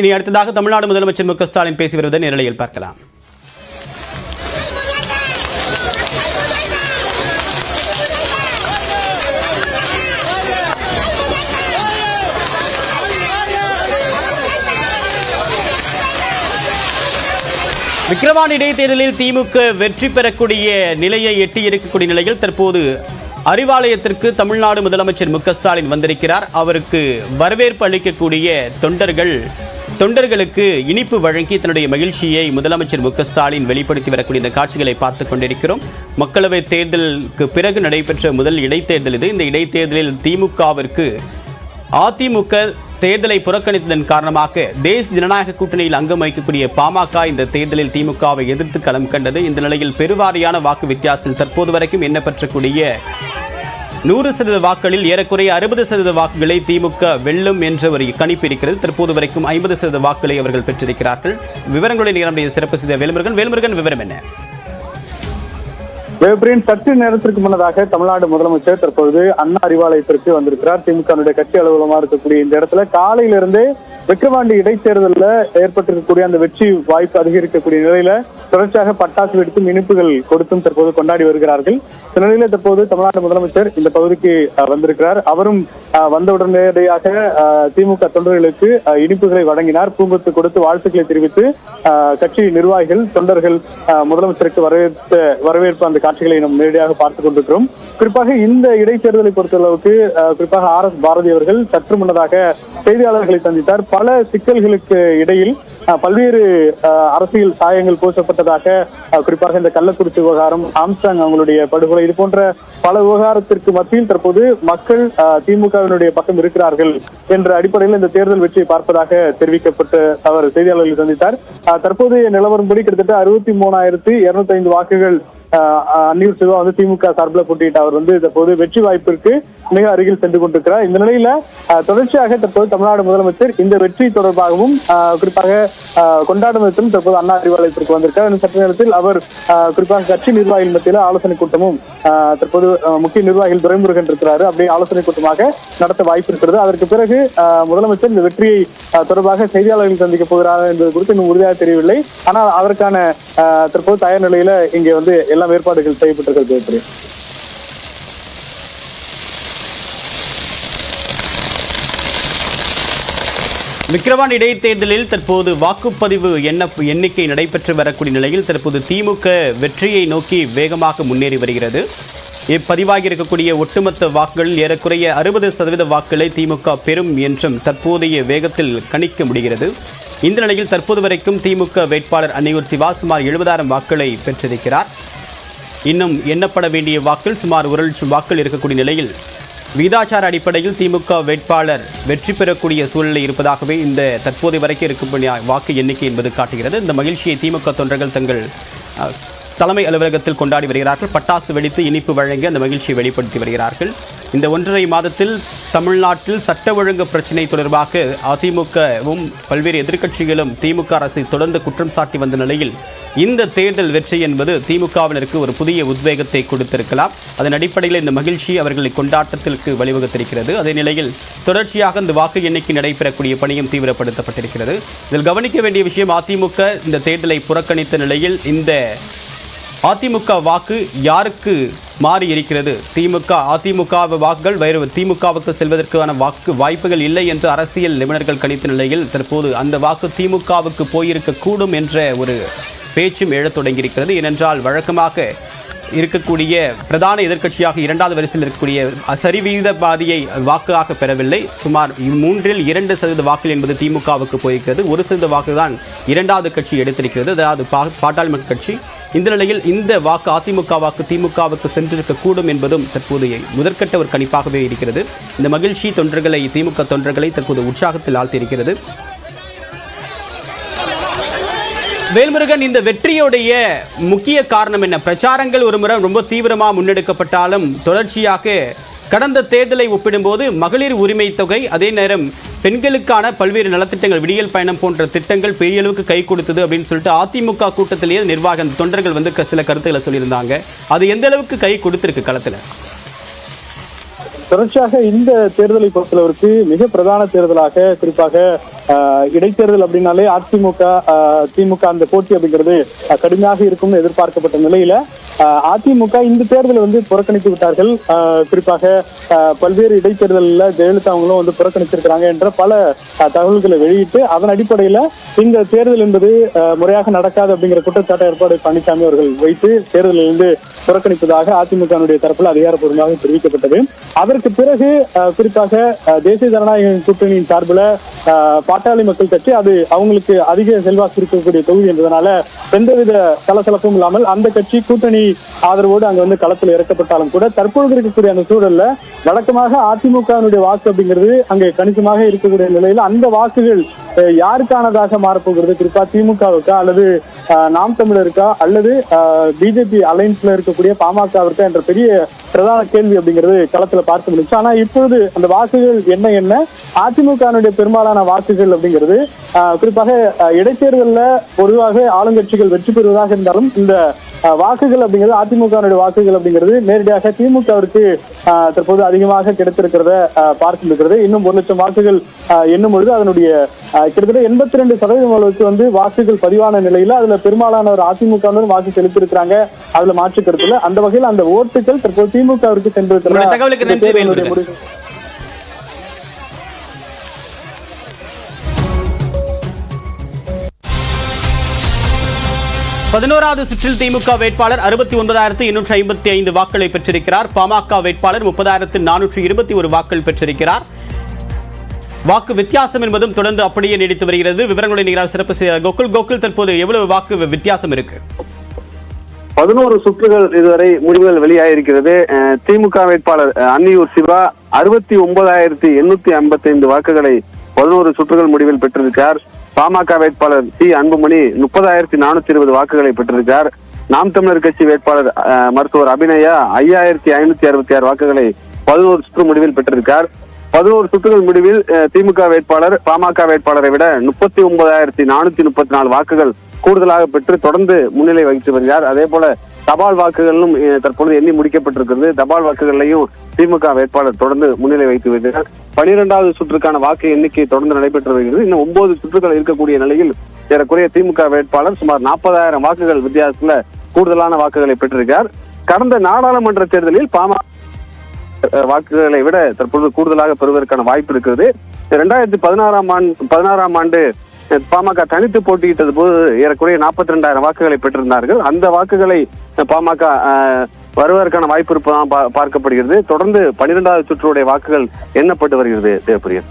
இனி அடுத்ததாக தமிழ்நாடு முதலமைச்சர் மு ஸ்டாலின் பேசி வருவதை நேரலையில் பார்க்கலாம். விக்கிரவாணி இடைத்தேர்தலில் திமுக வெற்றி பெறக்கூடிய நிலையை எட்டியிருக்கக்கூடிய நிலையில் தற்போது அறிவாலயத்திற்கு தமிழ்நாடு முதலமைச்சர் மு ஸ்டாலின் வந்திருக்கிறார். அவருக்கு வரவேற்பு அளிக்கக்கூடிய தொண்டர்கள் தொண்டர்களுக்கு இனிப்பு வழங்கி தன்னுடைய மகிழ்ச்சியை முதலமைச்சர் மு ஸ்டாலின் வெளிப்படுத்தி வரக்கூடிய இந்த காட்சிகளை பார்த்து கொண்டிருக்கிறோம். மக்களவைத் தேர்தலுக்கு பிறகு நடைபெற்ற முதல் இடைத்தேர்தல் இது. இந்த இடைத்தேர்தலில் திமுகவிற்கு அதிமுக தேர்தலை புறக்கணித்ததன் காரணமாக தேசிய ஜனநாயக கூட்டணியில் அங்கம் வகிக்கக்கூடிய பாமக இந்த தேர்தலில் திமுகவை எதிர்த்து களம் கண்டது. இந்த நிலையில் பெருவாரியான வாக்கு வித்தியாசத்தில் தற்போது வரைக்கும் எண்ணப்பற்றக்கூடிய நூறு சதவீத வாக்களில் ஏறக்குறைய அறுபது சதவீத வாக்குகளை திமுக வெல்லும் என்ற ஒரு கணிப்பு இருக்கிறது. தற்போது வரைக்கும் ஐம்பது சதவீத வாக்குகளை அவர்கள் பெற்றிருக்கிறார்கள். விவரங்களுடைய நேரமுடைய சிறப்பு செய்த வேல்முருகன். வேல்முருகன் விவரம் என்ன? வேப்ரின் சற்று நேரத்திற்கு முன்னதாக தமிழ்நாடு முதலமைச்சர் தற்பொழுது அண்ணா அறிவாலயத்திற்கு வந்திருக்கிறார். திமுக கட்சி அலுவலமா இருக்கக்கூடிய இந்த இடத்துல காலையிலிருந்தே விக்கிரவாண்டி இடைத்தேர்தலில் ஏற்பட்டிருக்கக்கூடிய அந்த வெற்றி வாய்ப்பு அதிகரிக்கக்கூடிய நிலையில தொடர்ச்சியாக பட்டாசு வெடித்தும் இனிப்புகள் கொடுத்தும் தற்போது கொண்டாடி வருகிறார்கள். இந்த நிலையில தற்போது தமிழ்நாடு முதலமைச்சர் இந்த பகுதிக்கு வந்திருக்கிறார். அவரும் அஹ், வந்த உடனடியாக திமுக தொண்டர்களுக்கு இனிப்புகளை வழங்கினார். பூம்பத்து கொடுத்து வாழ்த்துக்களை தெரிவித்து கட்சி நிர்வாகிகள் தொண்டர்கள் முதலமைச்சருக்கு வரவேற்ற வரவேற்பு அந்த காட்சிகளை நாம் நேரடியாக பார்த்துக் கொண்டிருக்கிறோம். குறிப்பாக இந்த இடைத்தேர்தலை பொறுத்தளவுக்கு குறிப்பாக ஆர் எஸ் பாரதி அவர்கள் சற்று முன்னதாக செய்தியாளர்களை சந்தித்தார். பல சிக்கல்களுக்கு இடையில் பல்வேறு அரசியல் சாயங்கள் பூசப்பட்டதாக குறிப்பாக இந்த கள்ளக்குறிச்சி விவகாரம் ஆம்சாங் அவங்களுடைய படுகொலை இது போன்ற பல விவகாரத்திற்கு மத்தியில் தற்போது மக்கள் திமுகவினுடைய பக்கம் இருக்கிறார்கள் என்ற அடிப்படையில் இந்த தேர்தல் வெற்றியை பார்ப்பதாக தெரிவிக்கப்பட்டு அவர் செய்தியாளர்களை சந்தித்தார். தற்போதைய நிலவரம்படி கிட்டத்தட்ட அறுபத்தி மூணாயிரத்தி இருநூத்தி ஐந்து வாக்குகள் அஹ், அன்னியூர் சிவா வந்து திமுக சார்பில் போட்டியிட்ட அவர் வந்து போது வெற்றி வாய்ப்பிற்கு மிக அருகில் சென்று கொண்டிருக்கிறார். இந்த நிலையில தொடர்ச்சியாக தற்போது தமிழ்நாடு முதலமைச்சர் இந்த வெற்றி தொடர்பாகவும் குறிப்பாக கொண்டாடும் விதத்திலும் தற்போது அண்ணா அறிவாலயத்திற்கு வந்திருக்கார் இன்னும் சற்று நேரத்தில் அவர் குறிப்பாக கட்சி நிர்வாகிகள் மத்தியில் ஆலோசனை கூட்டமும் தற்போது முக்கிய நிர்வாகிகள் துரைமுருகன் இருக்கிறாரு. அப்படியே ஆலோசனை கூட்டமாக நடத்த வாய்ப்பு இருக்கிறது. அதற்கு பிறகு முதலமைச்சர் இந்த வெற்றியை தொடர்பாக செய்தியாளர்கள் சந்திக்க போகிறார் என்பது குறித்து இன்னும் உறுதியாக தெரியவில்லை. ஆனால் அதற்கான அஹ், தற்போது தயார் நிலையில இங்கே வந்து எல்லாம் ஏற்பாடுகள் செய்யப்பட்டிருக்கிறது. விக்கிரவாண்டி இடைத்தேர்தலில் தற்போது வாக்குப்பதிவு எண்ண எண்ணிக்கை நடைபெற்று வரக்கூடிய நிலையில் தற்போது திமுக வெற்றியை நோக்கி வேகமாக முன்னேறி வருகிறது. இப்பதிவாகி இருக்கக்கூடிய ஒட்டுமொத்த வாக்குகள் ஏறக்குறைய அறுபது சதவீத வாக்குகளை திமுக பெறும் என்றும் தற்போதைய வேகத்தில் கணிக்க முடிகிறது. இந்த நிலையில் தற்போது வரைக்கும் திமுக வேட்பாளர் அன்னையூர் சிவா சுமார் எழுபதாயிரம் வாக்குகளை பெற்றிருக்கிறார். இன்னும் எண்ணப்பட வேண்டிய வாக்கில் சுமார் ஒரு லட்சம் வாக்கள் இருக்கக்கூடிய நிலையில் விகிதாச்சார அடிப்படையில் திமுக வேட்பாளர் வெற்றி பெறக்கூடிய சூழ்நிலை இருப்பதாகவே இந்த தற்போது வரைக்கும் இருக்கக்கூடிய வாக்கு எண்ணிக்கை என்பது காட்டுகிறது. இந்த மகிழ்ச்சியை திமுக தொண்டர்கள் தங்கள் தலைமை அலுவலகத்தில் கொண்டாடி வருகிறார்கள். பட்டாசு வெடித்து இனிப்பு வழங்கி அந்த மகிழ்ச்சியை வெளிப்படுத்தி வருகிறார்கள். இந்த ஒன்றரை மாதத்தில் தமிழ்நாட்டில் சட்ட ஒழுங்கு பிரச்சினை தொடர்பாக அதிமுகவும் பல்வேறு எதிர்க்கட்சிகளும் திமுக அரசு தொடர்ந்து குற்றம் சாட்டி வந்த நிலையில் இந்த தேர்தல் வெற்றி என்பது திமுகவினருக்கு ஒரு புதிய உத்வேகத்தை கொடுத்திருக்கலாம். அதன் அடிப்படையில் இந்த மகிழ்ச்சி அவர்களை கொண்டாட்டத்திற்கு வழிவகுத்திருக்கிறது. அதே நிலையில் தொடர்ச்சியாக இந்த வாக்கு எண்ணிக்கை நடைபெறக்கூடிய பணியும் தீவிரப்படுத்தப்பட்டிருக்கிறது. இதில் கவனிக்க வேண்டிய விஷயம் அதிமுக இந்த தேர்தலை புறக்கணித்த நிலையில் இந்த அதிமுக வாக்கு யாருக்கு மாறி இருக்கிறது திமுக அதிமுக வாக்குகள் வேறு திமுகவுக்கு செல்வதற்கான வாக்கு வாய்ப்புகள் இல்லை என்று அரசியல் நிபுணர்கள் கணித்த நிலையில் தற்போது அந்த வாக்கு திமுகவுக்கு போயிருக்க கூடும் என்ற ஒரு பேச்சும் எழத் தொடங்கியிருக்கிறது. ஏனென்றால் வழக்கமாக இருக்கக்கூடிய பிரதான எதிர்க்கட்சியாக இரண்டாவது வரிசையில் இருக்கக்கூடிய சரிவீத பாதியை வாக்காக பெறவில்லை. சுமார் மூன்றில் இரண்டு சதவீத வாக்குகள் என்பது திமுகவுக்கு போயிருக்கிறது. ஒரு சதவீத வாக்கு தான் இரண்டாவது கட்சி எடுத்திருக்கிறது. அதாவது பா- பாட்டாளி மக்கள் கட்சி. இந்த நிலையில் இந்த வாக்கு அதிமுக வாக்கு திமுகவுக்கு சென்றிருக்க கூடும் என்பதும் தற்போது முதற்கட்ட ஒரு கணிப்பாகவே இருக்கிறது. இந்த மகிழ்ச்சி தொண்டர்களை திமுக தொண்டர்களை தற்போது உற்சாகத்தில் ஆழ்த்தியிருக்கிறது. வேல்முருகன் இந்த வெற்றியுடைய முக்கிய காரணம் என்ன? பிரச்சாரங்கள் ஒரு முறை ரொம்ப தீவிரமாக முன்னெடுக்கப்பட்டாலும் தொடர்ச்சியாக கடந்த தேர்தலை ஒப்பிடும்போது மகளிர் உரிமை தொகை அதே நேரம் பெண்களுக்கான பல்வேறு நலத்திட்டங்கள் விடியல் பயணம் போன்ற திட்டங்கள் பெரிய அளவுக்கு கை கொடுத்தது அப்படின்னு சொல்லிட்டு அதிமுக கூட்டத்திலேயே நிர்வாக தொண்டர்கள் வந்து சில கருத்துக்களை சொல்லியிருந்தாங்க. அது எந்த அளவுக்கு கை கொடுத்துருக்கு களத்துல? தொடர்ச்சியாக இந்த தேர்தலை பொறுத்தளவிற்கு மிக பிரதான தேர்தலாக குறிப்பாக இடைத்தேர்தல் அப்படின்னாலே அதிமுக திமுக அந்த போட்டி அப்படிங்கிறது கடுமையாக இருக்கும்னு எதிர்பார்க்கப்பட்ட நிலையில அதிமுக இந்த தேர்தல் வந்து புறக்கணித்து விட்டார்கள். குறிப்பாக பல்வேறு இடைத்தேர்தலில் ஜெயலலிதா அவங்களும் வந்து புறக்கணித்திருக்கிறாங்க என்ற பல தகவல்களை வெளியிட்டு அதன் அடிப்படையில இந்த தேர்தல் என்பது முறையாக நடக்காது அப்படிங்கிற குற்றச்சாட்டை ஏற்பாடு பழனிசாமி அவர்கள் வைத்து தேர்தலில் இருந்து புறக்கணிப்பதாக அதிமுகவினுடைய தரப்பில் அதிகாரப்பூர்வமாக தெரிவிக்கப்பட்டது. அதற்கு பிறகு குறிப்பாக தேசிய ஜனநாயக கூட்டணியின் சார்பில் ஆஹ், பாட்டாளி மக்கள் கட்சி அது அவங்களுக்கு அதிக செல்வாக்கு இருக்கக்கூடிய தொகுதி என்பதனால எந்தவித சலசலப்பும் இல்லாமல் அந்த கட்சி கூட்டணி ஆதரவோடு அங்க வந்து களத்தில் இறக்கப்பட்டாலும் கூட தற்பொழுது இருக்கக்கூடிய அந்த சூழல்ல வழக்கமாக அதிமுகவினுடைய வாக்கு அப்படிங்கிறது அங்கே கணிசமாக இருக்கக்கூடிய நிலையில் அந்த வாக்குகள் யாருக்கானதாக மாறப்போகிறது? குறிப்பா திமுகவுக்கா அல்லது நாம் தமிழருக்கா அல்லது பிஜேபி அலைன்ஸ்ல இருக்கக்கூடிய பாமகவிற்கா என்ற பெரிய பிரதான கேள்வி அப்படிங்கிறது களத்துல பார்க்க முடிச்சு ஆனா இப்பொழுது அந்த வாக்குகள் என்ன என்ன? அதிமுகவினுடைய பெரும்பாலான வாக்குகள் அப்படிங்கிறது அஹ், குறிப்பாக இடைத்தேர்தல்ல பொதுவாக ஆளுங்கட்சிகள் வெற்றி பெறுவதாக இருந்தாலும் இந்த வாக்குகள் அப்படிங்கிறது அதிமுகவினுடைய வாக்குகள் அப்படிங்கிறது நேரடியாக திமுகவிற்கு தற்போது அதிகமாக கிடைத்திருக்கிறத இருக்கிறது இன்னும் ஒரு லட்சம் வாக்குகள் எண்ணும் பொழுது அதனுடைய கிட்டத்தட்ட எண்பத்தி ரெண்டு சதவீதம் அளவுக்கு வந்து வாக்குகள் பதிவான நிலையில அதுல பெரும்பாலானவர் அதிமுகவினர் வாக்கு செலுத்தியிருக்கிறாங்க. அதுல மாற்று கருத்துல அந்த வகையில் அந்த ஓட்டுகள் தற்போது திமுகவிற்கு சென்றிருக்கிறது பதினோராவது சுற்றில் திமுக வேட்பாளர் அறுபத்தி ஒன்பதாயிரத்து எண்ணூற்று ஐம்பத்தி ஐந்து வாக்களை பெற்றிருக்கிறார். பாமக வேட்பாளர் முப்பதாயிரத்து நானூற்று இருபத்தி ஒரு வாக்கள் பெற்றிருக்கிறார். வாக்கு வித்தியாசம் என்பதும் தொடர்ந்து அப்படியே நீடித்து வருகிறது. விவரங்களை நீங்கள் சிறப்பு செய்ய- கோகுல். கோகுல் தற்போது எவ்வளவு வாக்கு வித்தியாசம் இருக்கு? பதினோரு சுற்றுகள் இதுவரை முடிவுகள் வெளியாகிருக்கிறது அஹ், திமுக வேட்பாளர் அன்னியூர் சிவா அறுபத்தி ஒன்பதாயிரத்தி எண்ணூத்தி ஐம்பத்தி ஐந்து வாக்குகளை பதினோரு சுற்றுகள் முடிவில் பெற்றிருக்கிறார். பாமக வேட்பாளர் சி அன்புமணி முப்பதாயிரத்தி நானூத்தி இருபது வாக்குகளை பெற்றிருக்கார் நாம் தமிழர் கட்சி வேட்பாளர் மருத்துவர் அபிநயா ஐயாயிரத்தி ஐநூத்தி அறுபத்தி ஆறு வாக்குகளை பதினோரு சுற்று முடிவில் பெற்றிருக்கார் பதினோரு சுற்றுகள் முடிவில் அஹ், திமுக வேட்பாளர் பாமக வேட்பாளரை விட முப்பத்தி ஒன்பதாயிரத்தி நானூத்தி முப்பத்தி நாலு வாக்குகள் கூடுதலாக பெற்று தொடர்ந்து முன்னிலை வகித்து வருகிறார். அதே போல தபால் வாக்குகளும் தற்பொழுது எண்ணி முடிக்கப்பட்டிருக்கிறது. தபால் வாக்குகளையும் திமுக வேட்பாளர் தொடர்ந்து முன்னிலை வைத்து வருகிறார். பனிரெண்டாவது சுற்றுக்கான வாக்கு எண்ணிக்கை தொடர்ந்து நடைபெற்று வருகிறது. இன்னும் ஒன்பது சுற்றுகள் இருக்கக்கூடிய நிலையில் ஏறக்குறைய திமுக வேட்பாளர் சுமார் நாற்பதாயிரம் வாக்குகள் வித்தியாசத்துல கூடுதலான வாக்குகளை பெற்றிருக்கார் கடந்த நாடாளுமன்ற தேர்தலில் பாமக வாக்குகளை விட தற்பொழுது கூடுதலாக பெறுவதற்கான வாய்ப்பு இருக்கிறது. இரண்டாயிரத்தி பதினாறாம் ஆண்டு பதினாறாம் ஆண்டு பாமக தனித்து போட்டியிட்டது போது ஏறக்குறைய நாற்பத்தி ரெண்டாயிரம் வாக்குகளை பெற்றிருந்தார்கள். அந்த வாக்குகளை பாமக வருவதற்கான வாய்ப்பு இருப்பதான் பா- பார்க்கப்படுகிறது. தொடர்ந்து பனிரெண்டாவது சுற்றுடைய வாக்குகள் எண்ணப்பட்டு வருகிறது தேவப்பிரியன்.